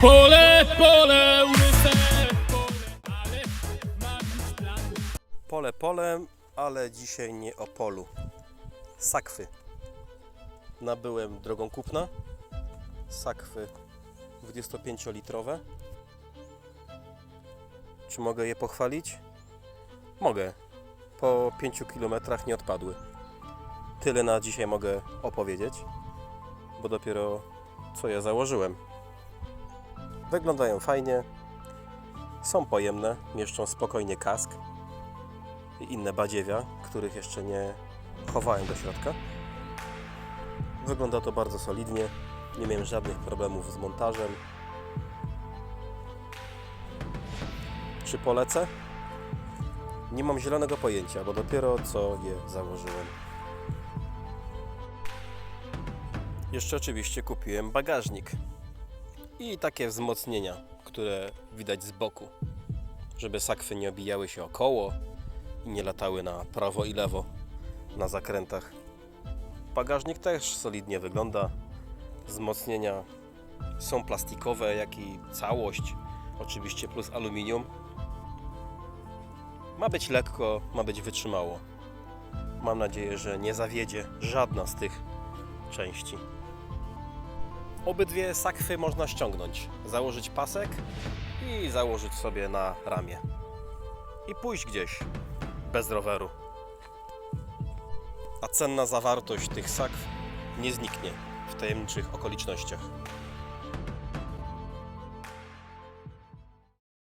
Pole, pole, łyse, pole, ale plan. Pole polem, ale dzisiaj nie o polu. Sakwy. Nabyłem drogą kupna. Sakwy 25-litrowe. Czy mogę je pochwalić? Mogę. Po 5 km nie odpadły. Tyle na dzisiaj mogę opowiedzieć, bo dopiero co je założyłem. Wyglądają fajnie, są pojemne, mieszczą spokojnie kask i inne badziewia, których jeszcze nie chowałem do środka. Wygląda to bardzo solidnie, nie miałem żadnych problemów z montażem. Czy polecę? Nie mam zielonego pojęcia, bo dopiero co je założyłem. Jeszcze oczywiście kupiłem bagażnik i takie wzmocnienia, które widać z boku, żeby sakwy nie obijały się o koło, i nie latały na prawo i lewo na zakrętach. Bagażnik też solidnie wygląda. Wzmocnienia są plastikowe, jak i całość, oczywiście plus aluminium. Ma być lekko, ma być wytrzymało. Mam nadzieję, że nie zawiedzie żadna z tych części. Obydwie sakwy można ściągnąć, założyć pasek i założyć sobie na ramię. I pójść gdzieś bez roweru. A cenna zawartość tych sakw nie zniknie w tajemniczych okolicznościach.